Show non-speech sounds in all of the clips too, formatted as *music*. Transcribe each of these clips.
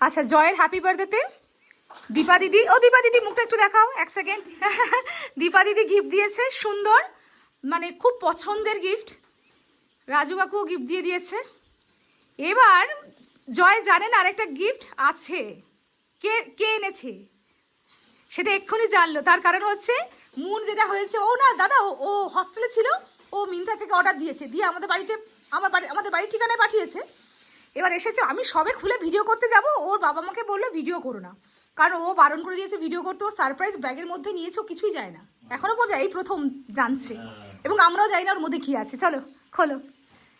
আচ্ছা জয়ের হ্যাপি বার্থডেতে দীপা দিদি। ও দীপা দিদি, মুখটা একটু দেখাও, এক সেকেন্ড *laughs* দীপা দিদি গিফট দিয়েছে, সুন্দর মানে খুব পছন্দের গিফট রাজু কাকুও গিফট দিয়ে দিয়েছে। এবার জয় জানেন আরেকটা গিফট আছে। কে কে এনেছে? সেটা এক্ষুনি জানলো। তার কারণ হচ্ছে মুন যেটা হয়েছে, ও না, দাদা, ও- হস্টেলে ছিল, ও মিন্ত্রা থেকে অর্ডার দিয়েছে। দিয়ে আমাদের বাড়িতে, আমার বাড়ি, আমাদের বাড়ির ঠিকানায় পাঠিয়েছে। এবার এসেছে আমি সবে খুলে ভিডিও করতে যাব ওর বাবা মাকে বলল ভিডিও করো না। কারণ ও বারণ করে দিয়েছে ভিডিও করতে ওর সারপ্রাইজ ব্যাগের মধ্যে নিয়েছে কিছুই যায় না। এখনও পর্যন্ত এই প্রথম জানছে। এবং আমরাও জানি না ওর মধ্যে কি আছে। চলো খোলো।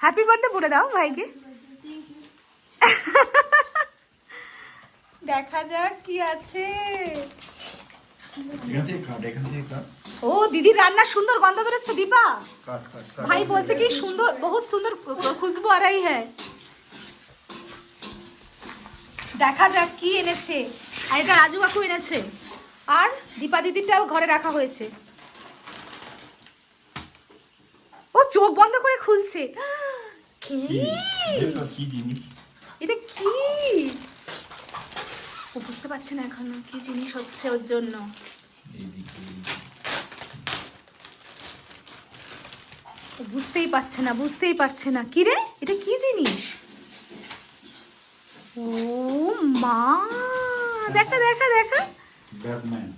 হ্যাপি বার্থডে বলে দাও ভাইকে। দেখা যাক কি আছে। ও দিদির রান্না সুন্দর গন্ধ বেরোচ্ছে দীপা। ভাই বলছে কি সুন্দর বহুত সুন্দর খুশবু আর এই হ্যাঁ। দেখা যাক কি এনেছে। আর এটা রাজু কাকু এনেছে। আর দীপা দিদিটাও ঘরে রাখা হয়েছে। ও চোখ বন্ধ করে খুলছে। কি? কি জিনিস? এটা কি? ও বুঝতে পারছে না এখনও কি জিনিস হচ্ছে ওর জন্য। বুঝতেই পারছে না বুঝতেই পারছে না। কি রে? এটা কি জিনিস? ও মা দেখা দেখা দেখা। ব্যাটম্যান।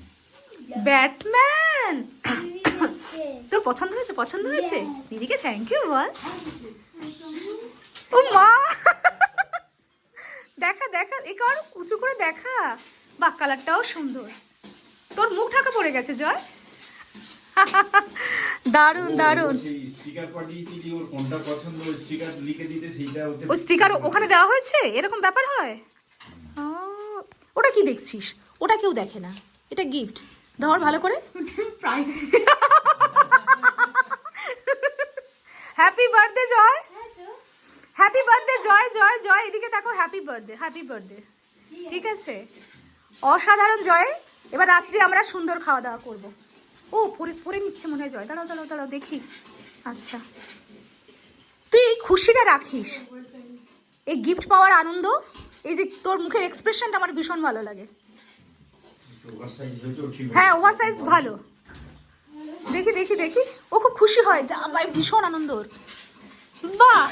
ব্যাটম্যান। তোর পছন্দ হয়েছে পছন্দ হয়েছে? দিদিকে থ্যাংক ইউ বল। ও মা। দেখা দেখা এ কার উঁচু করে দেখা। বাহ কালারটাও সুন্দর। তোর মুখ ঢাকা পড়ে গেছে জয়। *laughs* দারুণ দারুণ। সেই স্টিকার পাঠিয়েছিলি ওর কোনটা পছন্দ স্টিকার লিখে দিতে সেইটা ও স্টিকার ওখানে দেওয়া হয়েছে? এরকম ব্যাপার হয়? ওটা কি দেখছিস? ওটা কেউ দেখে না। এটা গিফট ধর ভালো করে। Happy birthday Joy happy birthday Joy Joy Joy এদিকে দেখো হ্যাপি বার্থডে হ্যাপি বার্থডে ঠিক আছে? অসাধারণ জয় এবার রাত্রি আমরা সুন্দর খাওয়া দাওয়া করব। ও পরে পরে নিচ্ছে মনে হয় জয়। দাঁড়াও দাঁড়াও দাঁড়াও দেখি। আচ্ছা। তুই এই খুশিটা রাখিস। এই গিফট পাওয়ার আনন্দ এই যে তোর মুখের এক্সপ্রেশনটা আমার ভীষণ ভালো লাগে। হ্যাঁ ওভার সাইজ ভালো। দেখি দেখি দেখি। ও খুব খুশি হয় যা ভাই ভীষণ আনন্দ ওর। বাহ!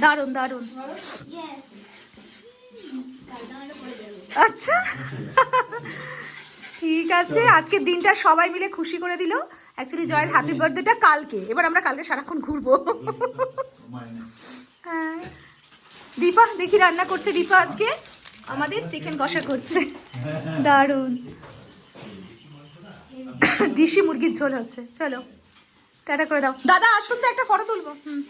দারুণ দারুণ। আচ্ছা। *laughs* ঠিক আছে আজকের দিনটা সবাই মিলে খুশি করে দিল। অ্যাকচুয়ালি জয়ের হ্যাপি বার্থডেটা কালকে। এবার আমরা কালকে সারাক্ষণ ঘুরবো। হ্যাঁ। দীপা দেখি রান্না করছে দীপা আজকে। আমাদের চিকেন কষা করছে। দারুণ। দিশি মুরগির ঝোল হচ্ছে। চলো টাটা করে দাও। দাদা আসুন তো একটা ফটো তুলবো। হুম।